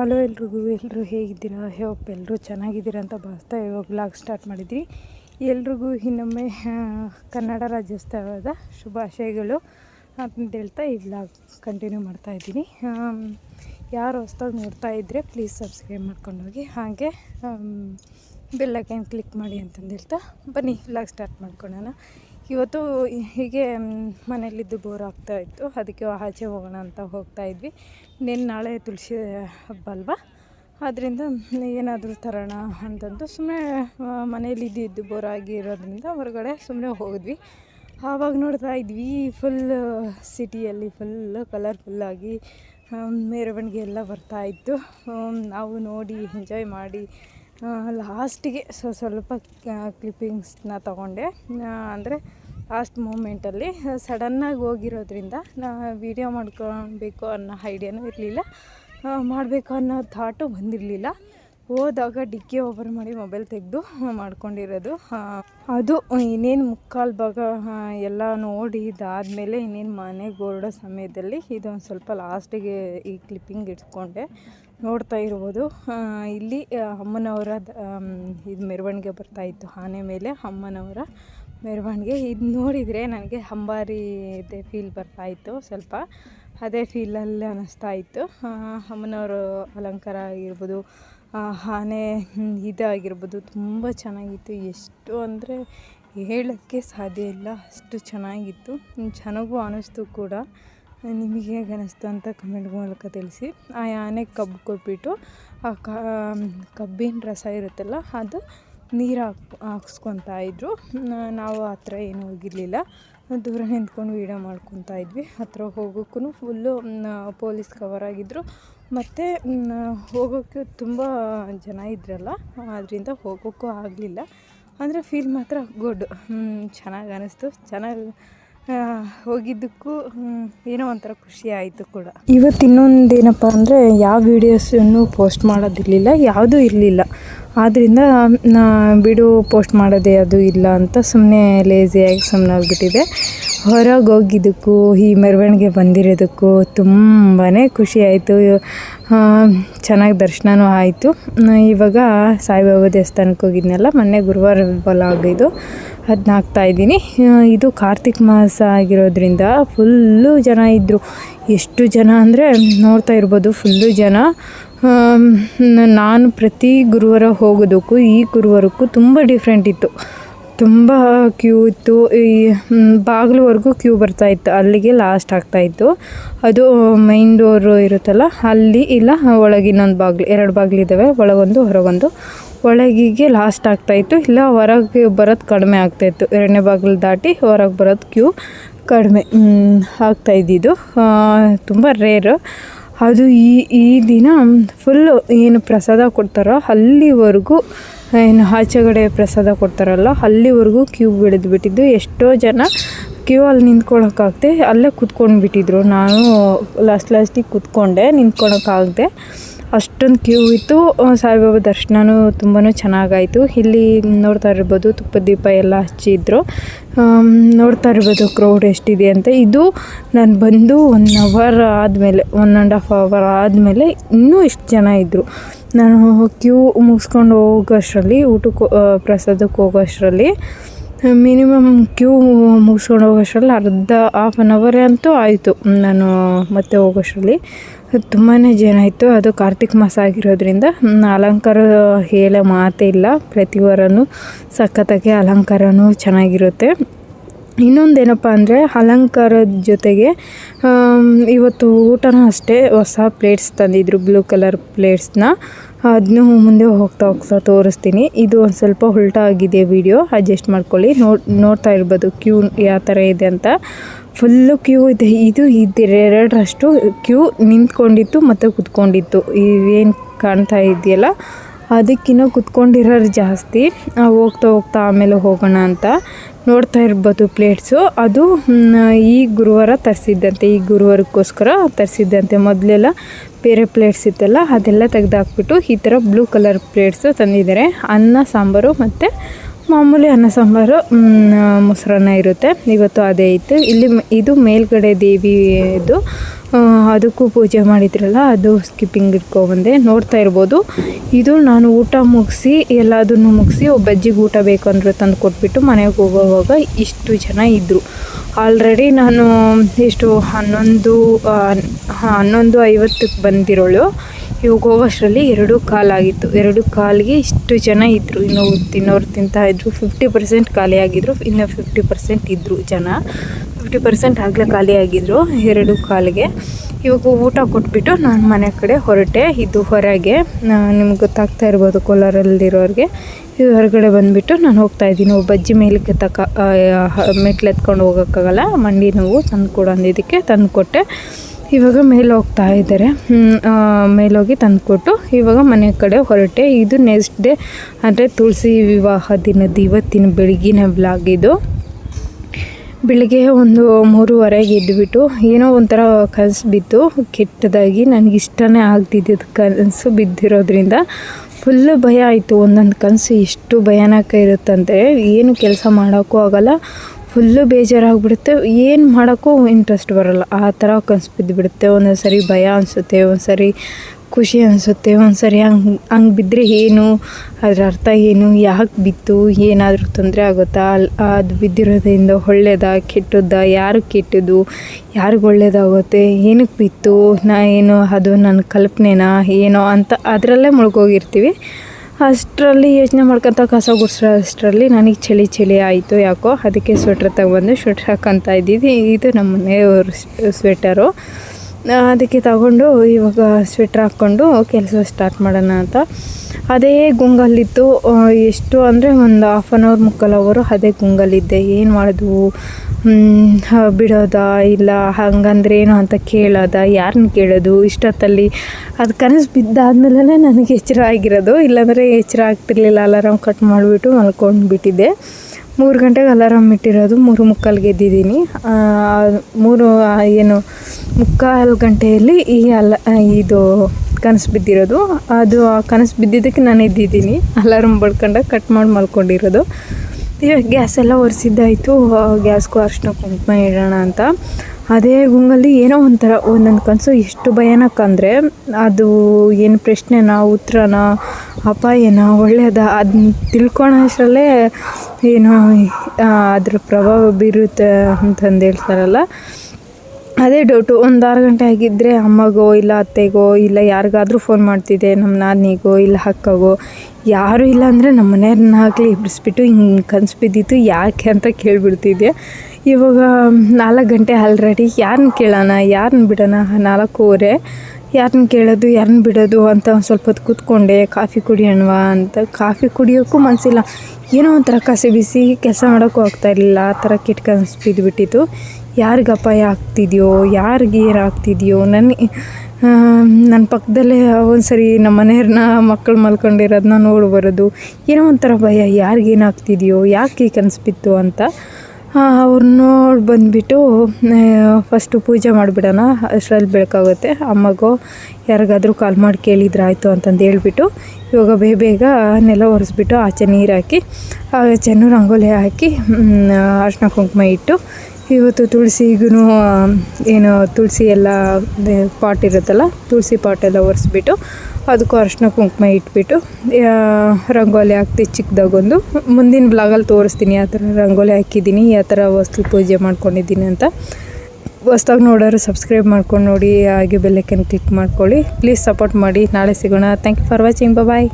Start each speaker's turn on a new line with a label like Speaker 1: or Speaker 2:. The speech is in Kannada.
Speaker 1: ಹಲೋ ಎಲ್ರಿಗೂ ಎಲ್ಲರೂ ಹೇಗಿದ್ದೀರಾ? ಹೋಪ್ ಎಲ್ಲರೂ ಚೆನ್ನಾಗಿದ್ದೀರಾ ಅಂತ ಭಾವಿಸ್ತಾ ಇವಾಗ ಬ್ಲಾಗ್ ಸ್ಟಾರ್ಟ್ ಮಾಡಿದ್ವಿ. ಎಲ್ರಿಗೂ ಇನ್ನೊಮ್ಮೆ ಕನ್ನಡ ರಾಜ್ಯೋತ್ಸವದ ಶುಭಾಶಯಗಳು ಅಂತ ಹೇಳ್ತಾ ಈ ಬ್ಲಾಗ್ ಕಂಟಿನ್ಯೂ ಮಾಡ್ತಾ ಇದ್ದೀನಿ. ಯಾರು ಹೊಸ್ದಾಗಿ ನೋಡ್ತಾ ಇದ್ದರೆ ಪ್ಲೀಸ್ ಸಬ್ಸ್ಕ್ರೈಬ್ ಮಾಡ್ಕೊಂಡು ಹೋಗಿ. ಹಾಗೆ ಬೆಲ್ಲೈಕನ್ ಕ್ಲಿಕ್ ಮಾಡಿ ಅಂತಂದು ಹೇಳ್ತಾ ಬನ್ನಿ ಬ್ಲಾಗ್ ಸ್ಟಾರ್ಟ್ ಮಾಡ್ಕೊಳ್ಳೋಣ. ಇವತ್ತು ಹೀಗೆ ಮನೇಲಿದ್ದು ಬೋರ್ ಆಗ್ತಾ ಇತ್ತು. ಅದಕ್ಕೆ ಆಚೆ ಹೋಗೋಣ ಅಂತ ಹೋಗ್ತಾ ಇದ್ವಿ. ನೆನ್ನೆ ನಾಳೆ ತುಳಸಿ ಹಬ್ಬ ಅಲ್ವಾ? ಆದ್ದರಿಂದ ಏನಾದರೂ ತರೋಣ ಅಂತಂದು ಸುಮ್ಮನೆ ಮನೇಲಿ ಇದ್ದು ಬೋರ್ ಆಗಿರೋದ್ರಿಂದ ಹೊರಗಡೆ ಸುಮ್ಮನೆ ಹೋದ್ವಿ. ಆವಾಗ ನೋಡ್ತಾ ಇದ್ವಿ ಫುಲ್ ಸಿಟಿಯಲ್ಲಿ ಫುಲ್ ಕಲರ್ಫುಲ್ಲಾಗಿ ಮೆರವಣಿಗೆ ಎಲ್ಲ ಬರ್ತಾ ಇತ್ತು. ನಾವು ನೋಡಿ ಎಂಜಾಯ್ ಮಾಡಿ ಲಾಸ್ಟಿಗೆ ಸ್ವ ಸ್ವಲ್ಪ ಕ್ಲಿಪ್ಪಿಂಗ್ಸ್ನ ತಗೊಂಡೆ. ಅಂದರೆ ಲಾಸ್ಟ್ ಮೂಮೆಂಟಲ್ಲಿ ಸಡನ್ನಾಗಿ ಹೋಗಿರೋದ್ರಿಂದ ನಾ ವೀಡಿಯೋ ಮಾಡ್ಕೊಬೇಕು ಅನ್ನೋ ಐಡಿಯಾನೂ ಇರಲಿಲ್ಲ. ಮಾಡಬೇಕು ಅನ್ನೋ ಥಾಟು ಬಂದಿರಲಿಲ್ಲ. ಹೋದಾಗ ಡಿಕ್ಕಿ ಓಪನ್ ಮಾಡಿ ಮೊಬೈಲ್ ತೆಗೆದು ಮಾಡ್ಕೊಂಡಿರೋದು. ಅದು ಇನ್ನೇನು ಮುಕ್ಕಾಲು ಭಾಗ ಎಲ್ಲ ನೋಡಿ ಇದಾದಮೇಲೆ ಇನ್ನೇನು ಮನೆಗೆ ಹೊರಡೋ ಸಮಯದಲ್ಲಿ ಇದೊಂದು ಸ್ವಲ್ಪ ಲಾಸ್ಟಿಗೆ ಈ ಕ್ಲಿಪ್ಪಿಂಗ್ ಇಟ್ಕೊಂಡೆ ನೋಡ್ತಾ ಇರ್ಬೋದು. ಇಲ್ಲಿ ಅಮ್ಮನವರ ಇದು ಮೆರವಣಿಗೆ ಬರ್ತಾಯಿತ್ತು ಆನೆ ಮೇಲೆ ಅಮ್ಮನವರ ಮೆರವಣಿಗೆ. ಇದು ನೋಡಿದರೆ ನನಗೆ ಅಂಬಾರಿ ಇದೆ ಫೀಲ್ ಬರ್ತಾಯಿತ್ತು ಸ್ವಲ್ಪ. ಅದೇ ಫೀಲಲ್ಲಿ ಅನ್ನಿಸ್ತಾ ಇತ್ತು. ಅಮ್ಮನವರು ಅಲಂಕಾರ ಆಗಿರ್ಬೋದು ಆನೆ ಇದಾಗಿರ್ಬೋದು ತುಂಬ ಚೆನ್ನಾಗಿತ್ತು. ಎಷ್ಟು ಅಂದರೆ ಹೇಳೋಕ್ಕೆ ಸಾಧ್ಯ ಇಲ್ಲ, ಅಷ್ಟು ಚೆನ್ನಾಗಿತ್ತು. ಚೆನ್ನಾಗೂ ಅನ್ನಿಸ್ತು ಕೂಡ. ನಿಮಗೆ ಹೇಗೆ ಅನ್ನಿಸ್ತು ಅಂತ ಕಮೆಂಟ್ ಮೂಲಕ ತಿಳಿಸಿ. ಆ ಆನೆಗೆ ಕಬ್ಬು ಕೊಟ್ಬಿಟ್ಟು ಆ, ಕಬ್ಬಿನ ರಸ ಇರುತ್ತಲ್ಲ, ಅದು ನೀರು ಹಾಕ್ ಹಾಕ್ಸ್ಕೊತಾ ಇದ್ದರು ನಾವು ಹತ್ರ ಏನು ಹೋಗಿರಲಿಲ್ಲ. ದೂರ ನಿಂತ್ಕೊಂಡು ವೀಡಿಯೋ ಮಾಡ್ಕೊತಾ ಇದ್ವಿ. ಹತ್ರ ಹೋಗೋಕ್ಕೂ ಫುಲ್ಲು ಪೊಲೀಸ್ ಕವರ್ ಆಗಿದ್ದರು ಮತ್ತು ಹೋಗೋಕ್ಕೆ ತುಂಬ ಜನ ಇದ್ರಲ್ಲ ಅದರಿಂದ ಹೋಗೋಕ್ಕೂ ಆಗಲಿಲ್ಲ. ಅಂದರೆ ಫೀಲ್ ಮಾತ್ರ ಗುಡ್ ಚೆನ್ನಾಗಿ ಅನ್ನಿಸ್ತು ಚೆನ್ನಾಗಿ ಹೋಗಿದ್ದಕ್ಕೂ ಏನೋ ಒಂಥರ ಖುಷಿ ಆಯಿತು ಕೂಡ. ಇವತ್ತು ಇನ್ನೊಂದು ಏನಪ್ಪ ಅಂದರೆ, ಯಾವ ವೀಡಿಯೋಸನ್ನು ಪೋಸ್ಟ್ ಮಾಡೋದಿರಲಿಲ್ಲ, ಯಾವುದೂ ಇರಲಿಲ್ಲ. ಆದ್ದರಿಂದ ನಾ ವಿಡಿಯೋ ಪೋಸ್ಟ್ ಮಾಡೋದೇ ಅದು ಇಲ್ಲ ಅಂತ ಸುಮ್ಮನೆ ಲೇಸಿಯಾಗಿ ಸುಮ್ಮನೆ ಆಗಿಬಿಟ್ಟಿದೆ ಹೊರಗೆ ಹೋಗಿದ್ದಕ್ಕೂ, ಈ ಮೆರವಣಿಗೆ ಬಂದಿರೋದಕ್ಕೂ ತುಂಬಾ ಖುಷಿ ಆಯಿತು. ಚೆನ್ನಾಗಿ ದರ್ಶನವೂ ಆಯಿತು. ಇವಾಗ ಸಾಯಿಬಾಬಾ ದೇವಸ್ಥಾನಕ್ಕೆ ಹೋಗಿದ್ನಲ್ಲ, ಮೊನ್ನೆ ಗುರುವಾರ ಬ್ಲಾಗ್ ಇದು. ಅದನ್ನ ಹಾಕ್ತಾ ಇದ್ದೀನಿ. ಇದು ಕಾರ್ತಿಕ್ ಮಾಸ ಆಗಿರೋದ್ರಿಂದ ಫುಲ್ಲು ಜನ ಇದ್ದರು ಎಷ್ಟು ಜನ ಅಂದರೆ ನೋಡ್ತಾ ಇರ್ಬೋದು, ಫುಲ್ಲು ಜನ. ನಾನು ಪ್ರತಿ ಗುರುವಾರ ಹೋಗೋದಕ್ಕೂ ಈ ಗುರುವಾರಕ್ಕೂ ತುಂಬ ಡಿಫ್ರೆಂಟ್ ಇತ್ತು. ತುಂಬ ಕ್ಯೂ ಇತ್ತು. ಈ ಬಾಗಿಲುವರೆಗೂ ಕ್ಯೂ ಬರ್ತಾ ಇತ್ತು. ಅಲ್ಲಿಗೆ ಲಾಸ್ಟ್ ಆಗ್ತಾ ಇತ್ತು. ಅದು ಮೈನ್ ಡೋರು ಇರುತ್ತಲ್ಲ, ಅಲ್ಲಿ ಇಲ್ಲ ಒಳಗಿನ್ನೊಂದು ಬಾಗಿಲು, ಎರಡು ಬಾಗಿಲಿದ್ದಾವೆ ಒಳಗೊಂದು, ಹೊರಗೊಂದು. ಒಳಗಿಗೆ ಲಾಸ್ಟ್ ಆಗ್ತಾಯಿತ್ತು ಇಲ್ಲ, ಹೊರಗೆ ಬರೋದು ಕಡಿಮೆ ಆಗ್ತಾಯಿತ್ತು ಎರಡನೇ ಬಾಗಿಲು ದಾಟಿ ಹೊರಗೆ ಬರೋದು ಕ್ಯೂ ಕಡಿಮೆ ಆಗ್ತಾ ಇದ್ದಿದ್ದು. ತುಂಬ ರೇರು ಅದು ಈ ಈ ದಿನ ಫುಲ್ಲು ಏನು ಪ್ರಸಾದ ಕೊಡ್ತಾರೋ ಅಲ್ಲಿವರೆಗೂ ಏನು ಆಚೆಗಡೆ ಪ್ರಸಾದ ಕೊಡ್ತಾರಲ್ಲ, ಅಲ್ಲಿವರೆಗೂ ಕ್ಯೂ ಬಿಡಿದು ಬಿಟ್ಟಿದ್ದು ಎಷ್ಟೋ ಜನ ಕ್ಯೂ ಅಲ್ಲಿ ನಿಂತ್ಕೊಳ್ಳೋಕ್ಕಾಗದೆ ಅಲ್ಲೇ ಕುತ್ಕೊಂಡು ಬಿಟ್ಟಿದ್ರು ನಾನು ಲಾಸ್ಟ್ ಲಾಸ್ಟಿಗೆ ಕುತ್ಕೊಂಡೆ, ನಿಂತ್ಕೊಳಕ್ಕಾಗದೆ. ಅಷ್ಟೊಂದು ಕ್ಯೂ ಇತ್ತು. ಸಾಯಿಬಾಬಾ ದರ್ಶನವೂ ತುಂಬಾ ಚೆನ್ನಾಗಾಯಿತು. ಇಲ್ಲಿ ನೋಡ್ತಾ ಇರ್ಬೋದು ತುಪ್ಪದ ದೀಪ ಎಲ್ಲ ಹಚ್ಚಿದ್ರು. ನೋಡ್ತಾ ಇರ್ಬೋದು ಕ್ರೌಡ್ ಎಷ್ಟಿದೆ ಅಂತ. ಇದು ನಾನು ಬಂದು ಒನ್ ಅವರ್ ಆದಮೇಲೆ ಒನ್ ಆ್ಯಂಡ್ ಹಾಫ್ ಅವರ್ ಆದಮೇಲೆ ಇನ್ನೂ ಇಷ್ಟು ಜನ ಇದ್ದರು ನಾನು ಕ್ಯೂ ಮುಗಿಸ್ಕೊಂಡು ಹೋಗೋಷ್ಟರಲ್ಲಿ, ಊಟಕ್ಕೆ ಪ್ರಸಾದಕ್ಕೆ ಹೋಗೋಷ್ಟರಲ್ಲಿ ಮಿನಿಮಮ್ ಕ್ಯೂ ಮುಗಿಸ್ಕೊಂಡು ಹೋಗೋಷ್ಟರಲ್ಲಿ ಅರ್ಧ ಹಾಫ್ ಆನ್ ಅವರೇ ಅಂತೂ ಆಯಿತು. ನಾನು ಮತ್ತೆ ಹೋಗೋಷ್ಟರಲ್ಲಿ. ತುಂಬಾ ಜನ ಇತ್ತು. ಅದು ಕಾರ್ತಿಕ್ ಮಾಸ ಆಗಿರೋದ್ರಿಂದ ಅಲಂಕಾರ ಹೇಳೋ ಮಾತೇ ಇಲ್ಲ. ಪ್ರತಿ ವಾರನೂ ಸಖತ್ತಾಗಿ ಅಲಂಕಾರನೂ ಚೆನ್ನಾಗಿರುತ್ತೆ. ಇನ್ನೊಂದೇನಪ್ಪ ಅಂದರೆ ಅಲಂಕಾರದ ಜೊತೆಗೆ ಇವತ್ತು ಊಟನೂ ಅಷ್ಟೇ ಹೊಸ ಪ್ಲೇಟ್ಸ್ ತಂದಿದ್ರು. ಬ್ಲೂ ಕಲರ್ ಪ್ಲೇಟ್ಸ್ನ ಅದನ್ನು ಮುಂದೆ ಹೋಗ್ತಾ ಹೋಗ್ತಾ ತೋರಿಸ್ತೀನಿ. ಇದು ಒಂದು ಸ್ವಲ್ಪ ಉಲ್ಟಾ ಆಗಿದೆ ವಿಡಿಯೋ ಅಡ್ಜಸ್ಟ್ ಮಾಡ್ಕೊಳ್ಳಿ. ನೋಡಿ, ನೋಡ್ತಾ ಇರ್ಬೋದು ಕ್ಯೂ ಯಾವ ಥರ ಇದೆ ಅಂತ. ಫುಲ್ಲು ಕ್ಯೂ ಇದೆ. ಇದು ಇದೆರಡರಷ್ಟು ಕ್ಯೂ ನಿಂತ್ಕೊಂಡಿತ್ತು ಮತ್ತು ಕುತ್ಕೊಂಡಿತ್ತು. ಇವೇನು ಕಾಣ್ತಾ ಇದೆಯಲ್ಲ? ಅದಕ್ಕಿನ್ನೂ ಕುತ್ಕೊಂಡಿರೋರು ಜಾಸ್ತಿ. ಹೋಗ್ತಾ ಹೋಗ್ತಾ ಆಮೇಲೆ ಹೋಗೋಣ ಅಂತ. ನೋಡ್ತಾ ಇರ್ಬೋದು ಪ್ಲೇಟ್ಸು ಅದು ಈ ಗುರುವಾರ ತರಿಸಿದ್ದಂತೆ ಈ ಗುರುವಾರಕ್ಕೋಸ್ಕರ ತರಿಸಿದ್ದಂತೆ. ಮೊದಲೆಲ್ಲ ಬೇರೆ ಪ್ಲೇಟ್ಸ್ ಇತ್ತಲ್ಲ ಅದೆಲ್ಲ ತೆಗೆದಾಕ್ಬಿಟ್ಟು ಈ ಥರ ಬ್ಲೂ ಕಲರ್ ಪ್ಲೇಟ್ಸು ತಂದಿದ್ದಾರೆ. ಅನ್ನ ಸಾಂಬಾರು ಮತ್ತು ಮಾಮೂಲಿ ಅನ್ನ ಸಾಂಬಾರು ಮೊಸರನ್ನ ಇರುತ್ತೆ. ಇವತ್ತು ಅದೇ ಇತ್ತು. ಇಲ್ಲಿ ಇದು ಮೇಲ್ಗಡೆ ದೇವಿ ಇದು ಆ, ಅದಕ್ಕೂ ಪೂಜೆ ಮಾಡಿದ್ರಲ್ಲ, ಅದು ಸ್ಕಿಪ್ಪಿಂಗ್ ಇಟ್ಕೊಬಂದೆ ನೋಡ್ತಾ ಇರ್ಬೋದು. ಇದು ನಾನು ಊಟ ಮುಗಿಸಿ, ಎಲ್ಲದನ್ನು ಮುಗಿಸಿ ಒಬ್ಬ ಅಜ್ಜಿಗೆ ಊಟ ಬೇಕು ಅಂದರೆ ತಂದು ಕೊಟ್ಬಿಟ್ಟು ಮನೆಗೆ ಹೋಗೋವಾಗ ಇಷ್ಟು ಜನ ಇದ್ದರು ಆಲ್ರೆಡಿ ನಾನು ಎಷ್ಟು ಹನ್ನೊಂದು ಹನ್ನೊಂದು ಐವತ್ತಕ್ಕೆ ಬಂದಿರೋಳು. ಇವಾಗ ಹೋಗೋಷ್ಟರಲ್ಲಿ ಎರಡು ಕಾಲಾಗಿತ್ತು ಎರಡು ಕಾಲಿಗೆ ಇಷ್ಟು ಜನ ಇದ್ದರು ಇನ್ನು ತಿನ್ನೋರು ತಿಂತಾ ಇದ್ದರು ಫಿಫ್ಟಿ ಪರ್ಸೆಂಟ್ ಖಾಲಿಯಾಗಿದ್ದರು ಇನ್ನು ಫಿಫ್ಟಿ ಪರ್ಸೆಂಟ್ ಇದ್ದರು ಜನ. ಫಿಫ್ಟಿ ಪರ್ಸೆಂಟ್ ಆಗಲೇ ಖಾಲಿ ಆಗಿದ್ರು, ಎರಡು ಕಾಲಿಗೆ. ಇವಾಗ ಊಟ ಕೊಟ್ಬಿಟ್ಟು ನಾನು ಮನೆ ಕಡೆ ಹೊರಟೆ, ಇದು ಹೊರಗೆ. ನಿಮ್ಗೆ ಗೊತ್ತಾಗ್ತಾ ಇರ್ಬೋದು ಕೋಲಾರಲ್ಲಿರೋರಿಗೆ. ಇದು ಹೊರಗಡೆ ಬಂದುಬಿಟ್ಟು ನಾನು ಹೋಗ್ತಾ ಇದ್ದೀನಿ. ಬಜ್ಜಿ ಮೇಲಕ್ಕೆ ತಕ ಮೆಟ್ಲು ಎತ್ಕೊಂಡು ಹೋಗೋಕ್ಕಾಗಲ್ಲ. ಮಂಡಿ ನೋವು ತಂದು ಕೊಡು ಅಂದಿದ್ದಕ್ಕೆ ತಂದು ಕೊಟ್ಟೆ. ಇವಾಗ ಮೇಲೆ ಹೋಗ್ತಾ ಇದ್ದಾರೆ. ಮೇಲೋಗಿ ತಂದುಕೊಟ್ಟು ಇವಾಗ ಮನೆ ಕಡೆ ಹೊರಟೆ. ಇದು ನೆಕ್ಸ್ಟ್ ಡೇ, ಅಂದರೆ ತುಳಸಿ ವಿವಾಹ ದಿನದ ಇವತ್ತಿನ ಬೆಳಗಿನ ಬ್ಲಾಗ್ ಬೆಳಿಗ್ಗೆ ಒಂದು ಮೂರುವರೆಗೆ ಎದ್ದುಬಿಟ್ಟು ಏನೋ ಒಂಥರ ಕನಸು ಬಿದ್ದು ಕೆಟ್ಟದಾಗಿ ನನಗೆ ಇಷ್ಟನೇ ಆಗ್ತಿದ್ದಿದ್ದು ಕನಸು ಬಿದ್ದಿರೋದ್ರಿಂದ ಫುಲ್ಲು ಭಯ ಆಯಿತು. ಒಂದೊಂದು ಕನಸು ಎಷ್ಟು ಭಯಾನಕ ಇರುತ್ತಂದರೆ ಏನು ಕೆಲಸ ಮಾಡೋಕ್ಕೂ ಆಗಲ್ಲ. ಫುಲ್ಲು ಬೇಜಾರಾಗ್ಬಿಡುತ್ತೆ. ಏನು ಮಾಡೋಕ್ಕೂ ಇಂಟ್ರೆಸ್ಟ್ ಬರೋಲ್ಲ. ಆ ಥರ ಕನಸು ಬಿದ್ದುಬಿಡುತ್ತೆ ಒಂದೊಂದು ಸರಿ ಭಯ ಅನಿಸುತ್ತೆ. ಸರಿ ಖುಷಿ ಅನಿಸುತ್ತೆ. ಒಂದು ಸರಿ ಹಂಗೆ ಹಂಗೆ ಬಿದ್ದರೆ ಏನು? ಅದರ ಅರ್ಥ ಏನು? ಯಾಕೆ ಬಿತ್ತು? ಏನಾದರೂ ತೊಂದರೆ ಆಗುತ್ತಾ? ಅಲ್ಲಿ ಅದು ಬಿದ್ದಿರೋದ್ರಿಂದ ಒಳ್ಳೇದ? ಕೆಟ್ಟದ್ದ? ಯಾರು ಕೆಟ್ಟದ್ದು? ಯಾರಿಗೆ ಒಳ್ಳೇದಾಗುತ್ತೆ? ಏನಕ್ಕೆ ಬಿತ್ತು? ನಾ ಏನು, ಅದು ನನ್ನ ಕಲ್ಪನೆನಾ? ಏನೋ ಅಂತ ಅದರಲ್ಲೇ ಮುಳುಗೋಗಿರ್ತೀವಿ. ಅಷ್ಟರಲ್ಲಿ ಯೋಚನೆ ಮಾಡ್ಕೊತ ಕಸ ಗುಡಿಸೋ ಅಷ್ಟರಲ್ಲಿ ನನಗೆ ಚಳಿ ಚಳಿ ಆಯಿತು ಯಾಕೋ. ಅದಕ್ಕೆ ಸ್ವೆಟ್ರ್ ತಗೊಂಡು ಸ್ವೆಟ್ರ್ ಹಾಕೊತ ಇದ್ದೀವಿ. ಇದು ನಮ್ಮ ಸ್ವೆಟರು ಅದಕ್ಕೆ ತಗೊಂಡು ಇವಾಗ ಸ್ವೆಟ್ರ್ ಹಾಕ್ಕೊಂಡು ಕೆಲಸ ಸ್ಟಾರ್ಟ್ ಮಾಡೋಣ ಅಂತ. ಅದೇ ಗುಂಗಲ್ಲಿತ್ತು. ಎಷ್ಟು ಅಂದರೆ ಒಂದು ಹಾಫ್ ಆನ್ ಅವರ್ ಮುಕ್ಕಾಲು ಅವರು ಅದೇ ಗುಂಗಲ್ಲಿದ್ದೆ. ಏನು ಮಾಡೋದು? ಬಿಡೋದಾ? ಇಲ್ಲ, ಹಂಗಂದ್ರೆ ಏನು ಅಂತ ಕೇಳೋದ? ಯಾರನ್ನ ಕೇಳೋದು? ಇಷ್ಟೊತ್ತಲ್ಲಿ ಅದು ಕನಸು ಬಿದ್ದಾದ್ಮೇಲೆ ನನಗೆ ಎಚ್ಚರ ಆಗಿರೋದು. ಇಲ್ಲಾಂದರೆ ಎಚ್ಚರ ಆಗ್ತಿರ್ಲಿಲ್ಲ. ಅಲಾರಾಮ್ ಕಟ್ ಮಾಡಿಬಿಟ್ಟು ಮಲ್ಕೊಂಡು ಬಿಟ್ಟಿದ್ದೆ ಮೂರು ಗಂಟೆಗೆ ಅಲಾರಾಮ್ ಇಟ್ಟಿರೋದು ಮೂರು ಮುಕ್ಕಾಲು ಗೆದ್ದಿದ್ದೀನಿ ಮೂರು ಏನು, ಮುಕ್ಕಾಲು ಗಂಟೆಯಲ್ಲಿ ಈ ಅಲ ಇದು ಕನಸು ಬಿದ್ದಿರೋದು. ಅದು ಆ ಕನಸು ಬಿದ್ದಿದ್ದಕ್ಕೆ ನಾನು ಎದ್ದಿದ್ದೀನಿ. ಅಲಾರಾಮ್ ಬಡ್ಕೊಂಡಾಗ ಕಟ್ ಮಾಡಿ ಮಲ್ಕೊಂಡಿರೋದು. ಇವಾಗ ಗ್ಯಾಸ್ ಎಲ್ಲ ಒರೆಸಿದ್ದಾಯಿತು. ಗ್ಯಾಸ್ಗೂ ಅರ್ಶಿನ ಕುಂಕುಮ ಇಡೋಣ ಅಂತ. ಅದೇ ಗುಂಗಲ್ಲಿ ಏನೋ ಒಂಥರ ಒಂದೊಂದು ಕನಸು ಎಷ್ಟು ಭಯಾನಕ ಅಂದರೆ ಅದು ಏನು ಪ್ರಶ್ನೆನಾ, ಉತ್ತರನಾ, ಅಪಾಯನ ಒಳ್ಳೆಯದ ಅದನ್ನ ತಿಳ್ಕೊಳೋ ಅಷ್ಟರಲ್ಲೇ ಏನೋ ಅದ್ರ ಪ್ರಭಾವ ಬೀರುತ್ತೆ ಅಂತಂದು ಹೇಳ್ತಾರಲ್ಲ. ಅದೇ ಡೌಟು ಒಂದು ಆರು ಗಂಟೆ ಆಗಿದ್ದರೆ ಅಮ್ಮಗೋ, ಇಲ್ಲ ಅತ್ತೆಗೋ, ಇಲ್ಲ ಯಾರಿಗಾದ್ರೂ ಫೋನ್ ಮಾಡ್ತಿದ್ದೆ ನಮ್ಮ ನಾನಿಗೋ ಇಲ್ಲ ಅಕ್ಕಗೋ, ಯಾರೂ ಇಲ್ಲ ಅಂದರೆ ನಮ್ಮ ಮನೆಯವ್ರನ್ನಾಗಲಿ ಬಿಡಿಸ್ಬಿಟ್ಟು ಹಿಂಗೆ ಕನಸು ಬಿದ್ದಿತ್ತು ಯಾಕೆ ಅಂತ ಕೇಳಿಬಿಡ್ತಿದ್ದೆ. ಇವಾಗ, ನಾಲ್ಕು ಗಂಟೆ ಆಲ್ರೆಡಿ ಯಾರನ್ನ ಕೇಳೋಣ? ಯಾರನ್ನ ಬಿಡೋಣ? ನಾಲ್ಕೂವರೆ. ಯಾರನ್ನ ಕೇಳೋದು? ಯಾರನ್ನ ಬಿಡೋದು ಅಂತ ಒಂದು ಸ್ವಲ್ಪ ಹೊತ್ತು ಕೂತ್ಕೊಂಡೆ. ಕಾಫಿ ಕುಡಿಯೋಣವಾ ಅಂತ. ಕಾಫಿ ಕುಡಿಯೋಕ್ಕೂ ಮನಸ್ಸಿಲ್ಲ ಏನೋ ಒಂಥರ ಕಸಿ ಬಿಸಿ, ಕೆಲಸ ಮಾಡೋಕ್ಕೂ ಇರಲಿಲ್ಲ. ಆ ಥರ ಕೆಟ್ಟ ಕನಸು ಬಿದ್ದುಬಿಟ್ಟಿತ್ತು ಯಾರಿಗೆ ಅಪಾಯ ಆಗ್ತಿದೆಯೋ? ಯಾರಿಗೆ ಏನು ಆಗ್ತಿದೆಯೋ? ನನ್ನ ನನ್ನ ಪಕ್ಕದಲ್ಲೇ ಒಂದು ಸರಿ ನಮ್ಮ ಮನೆಯವ್ರನ್ನ ಮಕ್ಕಳು ಮಲ್ಕೊಂಡಿರೋದನ್ನ ನೋಡಿ ಬರೋದು. ಏನೋ ಒಂಥರ ಭಯ. ಯಾರಿಗೇನಾಗ್ತಿದೆಯೋ ಯಾಕೆ ಕನಸು ಬಿತ್ತು ಅಂತ. ಅವ್ರು ನೋಡಿ ಬಂದುಬಿಟ್ಟು ಫಸ್ಟು ಪೂಜೆ ಮಾಡಿಬಿಡೋಣ, ಅಷ್ಟರಲ್ಲಿ ಬೆಳಕಾಗುತ್ತೆ. ಅಮ್ಮಗೋ ಯಾರಿಗಾದರೂ ಕಾಲ್ ಮಾಡಿ ಕೇಳಿದ್ರೆ ಆಯಿತು ಅಂತಂದು ಹೇಳ್ಬಿಟ್ಟು, ಇವಾಗ ಬೇಗ ಬೇಗ ನೆಲ ಒರೆಸ್ಬಿಟ್ಟು ಆಚೆ ನೀರು ಹಾಕಿ ಆಚೆನೂ ರಂಗೋಲಿ ಹಾಕಿ ಅರ್ಶಿನ ಕುಂಕುಮ ಇಟ್ಟು ಇವತ್ತು ತುಳಸಿಗೂ ಏನು ತುಳಸಿ ಎಲ್ಲ ಪಾಟ್ ಇರುತ್ತಲ್ಲ, ತುಳಸಿ ಪಾಟೆಲ್ಲ ಒರೆಸ್ಬಿಟ್ಟು ಅದಕ್ಕೂ ಅರಶಿನ ಕುಂಕುಮ ಇಟ್ಬಿಟ್ಟು ರಂಗೋಲಿ ಹಾಕ್ತಿ ಚಿಕ್ಕದಾಗೊಂದು ಮುಂದಿನ ಬ್ಲಾಗಲ್ಲಿ ತೋರಿಸ್ತೀನಿ ಯಾವ ಥರ ರಂಗೋಲಿ ಹಾಕಿದ್ದೀನಿ, ಯಾವ ಥರ ವಸ್ತು ಪೂಜೆ ಮಾಡ್ಕೊಂಡಿದ್ದೀನಿ ಅಂತ. ಹೊಸ್ದಾಗಿ ನೋಡೋರು ಸಬ್ಸ್ಕ್ರೈಬ್ ಮಾಡ್ಕೊಂಡು ನೋಡಿ, ಹಾಗೆ ಬೆಲ್ಲೈಕನ್ ಕ್ಲಿಕ್ ಮಾಡ್ಕೊಳ್ಳಿ. ಪ್ಲೀಸ್ ಸಪೋರ್ಟ್ ಮಾಡಿ. ನಾಳೆ ಸಿಗೋಣ. Thank you for watching. Bye